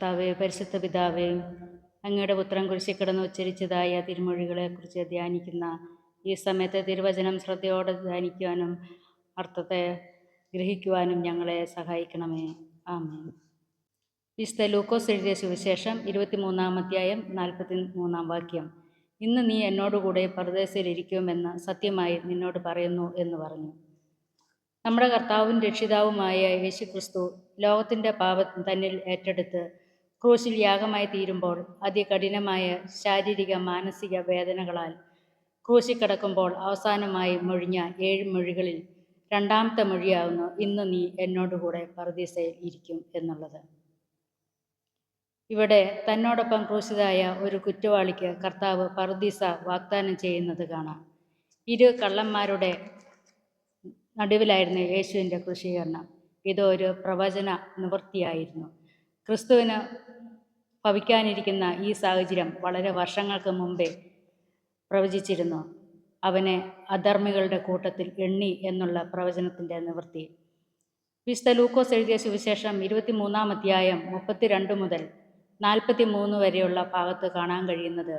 കർത്താവെ പരിശുദ്ധ പിതാവേ അങ്ങയുടെ പുത്രം കുരിശിൽ കിടന്ന് ഉച്ചരിച്ചതായ തിരുമൊഴികളെക്കുറിച്ച് ധ്യാനിക്കുന്ന ഈ സമയത്തെ തിരുവചനം ശ്രദ്ധയോടെ ധ്യാനിക്കുവാനും അർത്ഥത്തെ ഗ്രഹിക്കുവാനും ഞങ്ങളെ സഹായിക്കണമേ. ആമേ വിശുദ്ധ ലൂക്കോസ് എഴുതിയ സുവിശേഷം ഇരുപത്തിമൂന്നാം അധ്യായം നാൽപ്പത്തി മൂന്നാം വാക്യം. ഇന്ന് നീ എന്നോടുകൂടെ പരദേശയിലിരിക്കുമെന്ന് സത്യമായി നിന്നോട് പറയുന്നു എന്ന് പറഞ്ഞു. നമ്മുടെ കർത്താവും രക്ഷിതാവുമായ യേശുക്രിസ്തു ലോകത്തിന്റെ പാപം തന്നിൽ ഏറ്റെടുത്ത് ക്രൂശിൽ യാഗമായി തീരുമ്പോൾ അതികഠിനമായ ശാരീരിക മാനസിക വേദനകളാൽ ക്രൂശിൽ കിടക്കുമ്പോൾ അവസാനമായി മൊഴിഞ്ഞ ഏഴ് മൊഴികളിൽ രണ്ടാമത്തെ മൊഴിയാവുന്നു ഇന്ന് നീ എന്നോടുകൂടെ പറദീസയിൽ ഇരിക്കും എന്നുള്ളത്. ഇവിടെ തന്നോടൊപ്പം ക്രൂശിതായ ഒരു കുറ്റവാളിക്ക് കർത്താവ് പറദീസ വാഗ്ദാനം ചെയ്യുന്നത് കാണാം. ഇരു കള്ളന്മാരുടെ നടുവിലായിരുന്നു യേശുവിന്റെ ക്രൂശീകരണം. ഒരു പ്രവചന നിവൃത്തിയായിരുന്നു. ക്രിസ്തുവിന് ഭവിക്കാനിരിക്കുന്ന ഈ സാഹചര്യം വളരെ വർഷങ്ങൾക്ക് മുമ്പേ പ്രവചിച്ചിരുന്നു. അവനെ അധർമ്മികളുടെ കൂട്ടത്തിൽ എണ്ണി എന്നുള്ള പ്രവചനത്തിന്റെ നിവൃത്തി. വിശുദ്ധ ലൂക്കോസ് എഴുതിയ സുവിശേഷം ഇരുപത്തിമൂന്നാം അധ്യായം മുപ്പത്തിരണ്ട് മുതൽ നാൽപ്പത്തി മൂന്ന് വരെയുള്ള ഭാഗത്ത് കാണാൻ കഴിയുന്നത്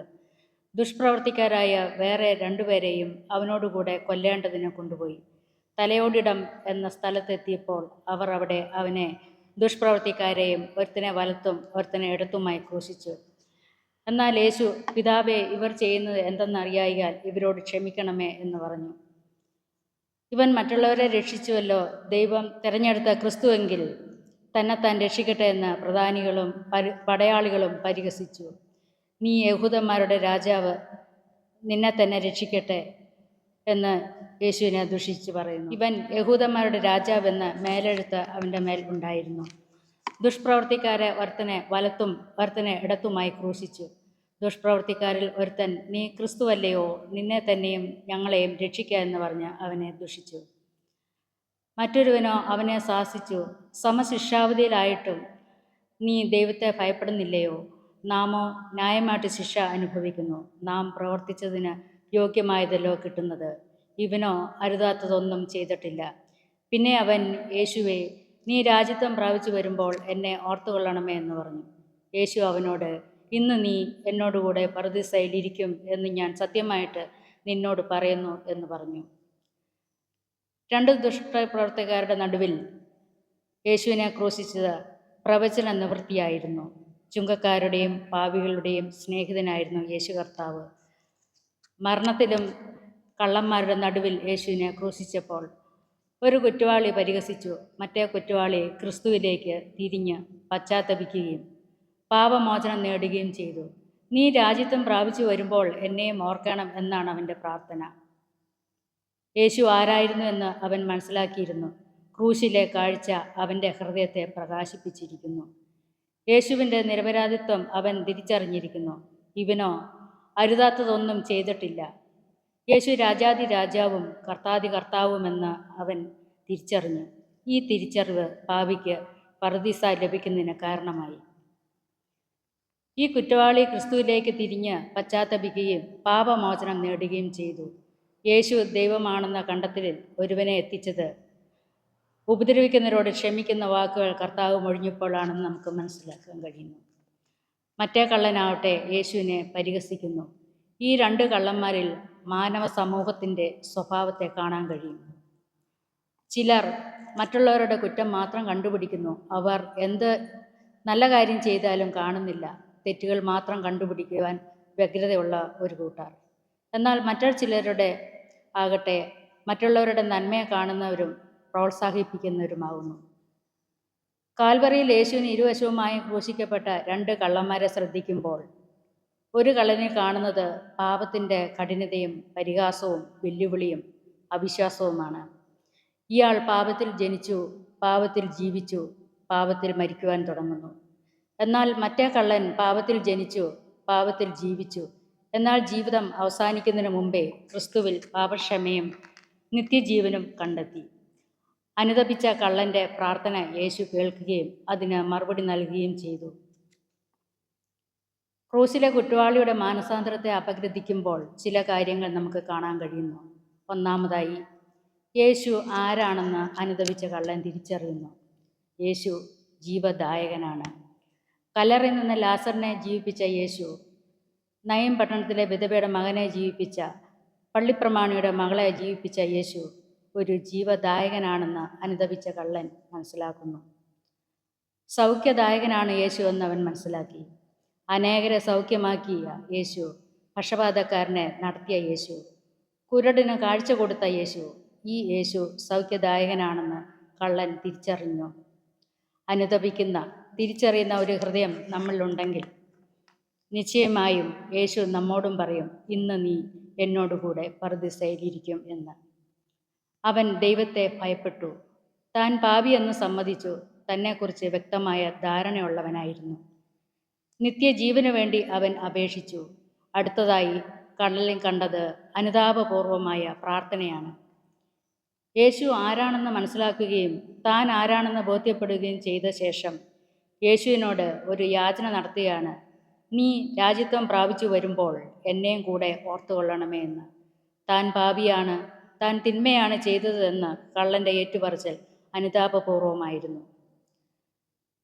ദുഷ്പ്രവർത്തിക്കാരായ വേറെ രണ്ടുപേരെയും അവനോടുകൂടെ കൊല്ലേണ്ടതിന് കൊണ്ടുപോയി. തലയോടിടം എന്ന സ്ഥലത്തെത്തിയപ്പോൾ അവർ അവിടെ അവനെ ദുഷ്പ്രവർത്തിക്കാരെയും ഒരുത്തനെ വലത്തും ഒരുത്തനെ ഇടത്തുമായി ക്രൂശിച്ചു. എന്നാൽ യേശു പിതാവെ ഇവർ ചെയ്യുന്നത് എന്തെന്നറിയായാൽ ഇവരോട് ക്ഷമിക്കണമേ എന്ന് പറഞ്ഞു. ഇവൻ മറ്റുള്ളവരെ രക്ഷിച്ചുവല്ലോ. ദൈവം തിരഞ്ഞെടുത്ത ക്രിസ്തുവെങ്കിൽ തന്നെ താൻ രക്ഷിക്കട്ടെ എന്ന് പ്രധാനികളും പരി പടയാളികളും പരിഹസിച്ചു. നീ യഹൂദന്മാരുടെ രാജാവ് നിന്നെ തന്നെ രക്ഷിക്കട്ടെ എന്ന് യേശുവിനെ ദുഷിച്ച് പറയുന്നു. ഇവൻ യഹൂദന്മാരുടെ രാജാവെന്ന് മേലെഴുത്ത് അവന്റെ മേൽ ഉണ്ടായിരുന്നു. ദുഷ്പ്രവർത്തിക്കാരെ ഒരുത്തനെ വലത്തും ഒരുത്തനെ ഇടത്തുമായി ക്രൂശിച്ചു. ദുഷ്പ്രവർത്തിക്കാരിൽ ഒരുത്തൻ നീ ക്രിസ്തുവല്ലയോ? നിന്നെ തന്നെയും ഞങ്ങളെയും രക്ഷിക്കുക എന്ന് പറഞ്ഞ് അവനെ ദുഷിച്ചു. മറ്റൊരുവനോ അവനെ ശാസിച്ചു. സമശിക്ഷാവധിയിലായിട്ടും നീ ദൈവത്തെ ഭയപ്പെടുന്നില്ലയോ? നാമോ ന്യായമായിട്ട് ശിക്ഷ അനുഭവിക്കുന്നു. നാം പ്രവർത്തിച്ചതിന് യോഗ്യമായതല്ലോ കിട്ടുന്നത്. ഇവനോ അരുതാത്തതൊന്നും ചെയ്തിട്ടില്ല. പിന്നെ അവൻ യേശുവെ നീ രാജ്യത്വം പ്രാപിച്ചു വരുമ്പോൾ എന്നെ ഓർത്തുകൊള്ളണമേ എന്ന് പറഞ്ഞു. യേശു അവനോട് ഇന്ന് നീ എന്നോടുകൂടെ പറുദിസയിലിരിക്കും എന്ന് ഞാൻ സത്യമായിട്ട് നിന്നോട് പറയുന്നു എന്ന് പറഞ്ഞു. രണ്ട് ദുഷ്ടപ്രവർത്തകരുടെ നടുവിൽ യേശുവിനെ ക്രൂശിച്ചത് പ്രവചന നിവൃത്തിയായിരുന്നു. ചുങ്കക്കാരുടെയും പാവികളുടെയും സ്നേഹിതനായിരുന്നു യേശു കർത്താവ്. മരണത്തിലും കള്ളന്മാരുടെ നടുവിൽ യേശുവിനെ ക്രൂശിച്ചപ്പോൾ ഒരു കുറ്റവാളി പരിഹസിച്ചു. മറ്റേ കുറ്റവാളി ക്രിസ്തുവിലേക്ക് തിരിഞ്ഞ് പശ്ചാത്തപിക്കുകയും പാപമോചനം നേടുകയും ചെയ്തു. നീ രാജ്യത്വം പ്രാപിച്ചു വരുമ്പോൾ എന്നെയും ഓർക്കണം എന്നാണ് അവന്റെ പ്രാർത്ഥന. യേശു ആരായിരുന്നു എന്ന് അവൻ മനസ്സിലാക്കിയിരുന്നു. ക്രൂശിലെ കാഴ്ച അവന്റെ ഹൃദയത്തെ പ്രകാശിപ്പിച്ചിരിക്കുന്നു. യേശുവിന്റെ നിരപരാധിത്വം അവൻ തിരിച്ചറിഞ്ഞിരിക്കുന്നു. ഇവനോ അരുതാത്തതൊന്നും ചെയ്തിട്ടില്ല. യേശു രാജാതി രാജാവും കർത്താതി കർത്താവുമെന്ന് അവൻ തിരിച്ചറിഞ്ഞു. ഈ തിരിച്ചറിവ് പാപിക്ക് പറുദീസ ലഭിക്കുന്നതിന് കാരണമായി. ഈ കുറ്റവാളി ക്രിസ്തുവിലേക്ക് തിരിഞ്ഞ് പശ്ചാത്തപിക്കുകയും പാപമോചനം നേടുകയും ചെയ്തു. യേശു ദൈവമാണെന്ന കണ്ടെത്തലിൽ ഒരുവനെ എത്തിച്ചത്. ഉപദ്രവിക്കുന്നവരോട് ക്ഷമിക്കുന്ന വാക്കുകൾ കർത്താവ് മൊഴിഞ്ഞപ്പോഴാണെന്ന് നമുക്ക് മനസ്സിലാക്കാൻ കഴിയുന്നു. മറ്റേ കള്ളനാവട്ടെ യേശുവിനെ പരിഹസിക്കുന്നു. ഈ രണ്ട് കള്ളന്മാരിൽ മാനവ സമൂഹത്തിന്റെ സ്വഭാവത്തെ കാണാൻ കഴിയും. ചിലർ മറ്റുള്ളവരുടെ കുറ്റം മാത്രം കണ്ടുപിടിക്കുന്നു. അവർ എന്ത് നല്ല കാര്യം ചെയ്താലും കാണുന്നില്ല. തെറ്റുകൾ മാത്രം കണ്ടുപിടിക്കുവാൻ വ്യഗ്രതയുള്ള ഒരു കൂട്ടർ. എന്നാൽ മറ്റൊരു ചിലരുടെ ആകട്ടെ മറ്റുള്ളവരുടെ നന്മയെ കാണുന്നവരും പ്രോത്സാഹിപ്പിക്കുന്നവരുമാകുന്നു കാൽവറിയിൽ യേശുവിന് ഇരുവശവുമായി ഘോഷിക്കപ്പെട്ട രണ്ട് കള്ളന്മാരെ ശ്രദ്ധിക്കുമ്പോൾ ഒരു കള്ളനെ കാണുന്നത് പാപത്തിന്റെ കഠിനതയും പരിഹാസവും വെല്ലുവിളിയും അവിശ്വാസവുമാണ്. ഇയാൾ പാപത്തിൽ ജനിച്ചു പാപത്തിൽ ജീവിച്ചു പാപത്തിൽ മരിക്കുവാൻ തുടങ്ങുന്നു. എന്നാൽ മറ്റേ കള്ളൻ പാപത്തിൽ ജനിച്ചു പാപത്തിൽ ജീവിച്ചു. എന്നാൽ ജീവിതം അവസാനിക്കുന്നതിന് മുമ്പേ ക്രിസ്തുവിൽ പാപക്ഷമയും നിത്യജീവനും കണ്ടെത്തി. അനുതപിച്ച കള്ളന്റെ പ്രാർത്ഥന യേശു കേൾക്കുകയും അതിന് മറുപടി നൽകുകയും ചെയ്തു. ക്രൂസിലെ കുറ്റവാളിയുടെ മാനസാന്തരത്തെ അപഗ്രഥിക്കുമ്പോൾ ചില കാര്യങ്ങൾ നമുക്ക് കാണാൻ കഴിയുന്നു. ഒന്നാമതായി യേശു ആരാണെന്ന് അനുദവിച്ച കള്ളൻ തിരിച്ചറിയുന്നു. യേശു ജീവദായകനാണ്. കല്ലറിൽ നിന്ന് ലാസറിനെ ജീവിപ്പിച്ച യേശു നയം പട്ടണത്തിലെ വിധവയുടെ മകനെ ജീവിപ്പിച്ച പള്ളിപ്രമാണിയുടെ മകളെ ജീവിപ്പിച്ച യേശു ഒരു ജീവദായകനാണെന്ന് അനുദവിച്ച കള്ളൻ മനസ്സിലാക്കുന്നു. സൗഖ്യദായകനാണ് യേശു എന്ന് അവൻ മനസ്സിലാക്കി. അനേകരെ സൗഖ്യമാക്കിയ യേശു പക്ഷപാതക്കാരനെ നടത്തിയ യേശു കുരടിന് കാഴ്ച കൊടുത്ത യേശു ഈ യേശു സൗഖ്യദായകനാണെന്ന് കള്ളൻ തിരിച്ചറിഞ്ഞു. അനുദപിക്കുന്ന തിരിച്ചറിയുന്ന ഒരു ഹൃദയം നമ്മളിലുണ്ടെങ്കിൽ നിശ്ചയമായും യേശു നമ്മോടും പറയും ഇന്ന് നീ എന്നോടുകൂടെ പറുദിസയിലിരിക്കും എന്ന്. അവൻ ദൈവത്തെ ഭയപ്പെട്ടു. താൻ പാപിയെന്ന് സമ്മതിച്ചു. തന്നെക്കുറിച്ച് വ്യക്തമായ ധാരണയുള്ളവനായിരുന്നു. നിത്യജീവനു വേണ്ടി അവൻ അപേക്ഷിച്ചു. അടുത്തതായി കടലിൽ കണ്ടത് അനുതാപപൂർവമായ പ്രാർത്ഥനയാണ്. യേശു ആരാണെന്ന് മനസ്സിലാക്കുകയും താൻ ആരാണെന്ന് ബോധ്യപ്പെടുകയും ചെയ്ത ശേഷം യേശുവിനോട് ഒരു യാചന നടത്തുകയാണ് നീ രാജ്യത്വം പ്രാപിച്ചു വരുമ്പോൾ എന്നെയും കൂടെ ഓർത്തുകൊള്ളണമേ എന്ന്. താൻ പാപിയാണ് താൻ തിന്മയാണ് ചെയ്തതെന്ന് കള്ളന്റെ ഏറ്റുപറച്ചൽ അനുതാപപൂർവമായിരുന്നു.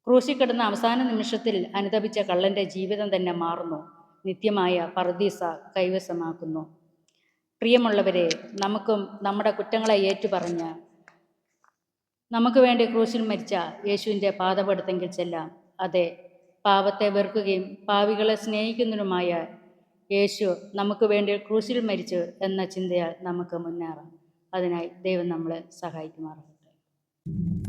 ക്രൂശിൽ അവസാന നിമിഷത്തിൽ അനുതപിച്ച കള്ളന്റെ ജീവിതം തന്നെ മാറുന്നു. നിത്യമായ പർദീസ കൈവശമാക്കുന്നു. പ്രിയമുള്ളവരെ നമുക്കും നമ്മുടെ കുറ്റങ്ങളെ ഏറ്റുപറഞ്ഞ് നമുക്ക് വേണ്ടി ക്രൂശിൽ മരിച്ച യേശുവിന്റെ പാതപെടുത്തെങ്കിൽ ചെല്ലാം. അതെ പാപത്തെ വെറുക്കുകയും പാവികളെ സ്നേഹിക്കുന്നതിനുമായ യേശു നമുക്ക് വേണ്ടി ക്രൂശിൽ മരിച്ചു എന്ന ചിന്തയാൽ നമുക്ക് മുന്നേറാം. അതിനായി ദൈവം നമ്മളെ സഹായിക്കുമാറാകട്ടെ.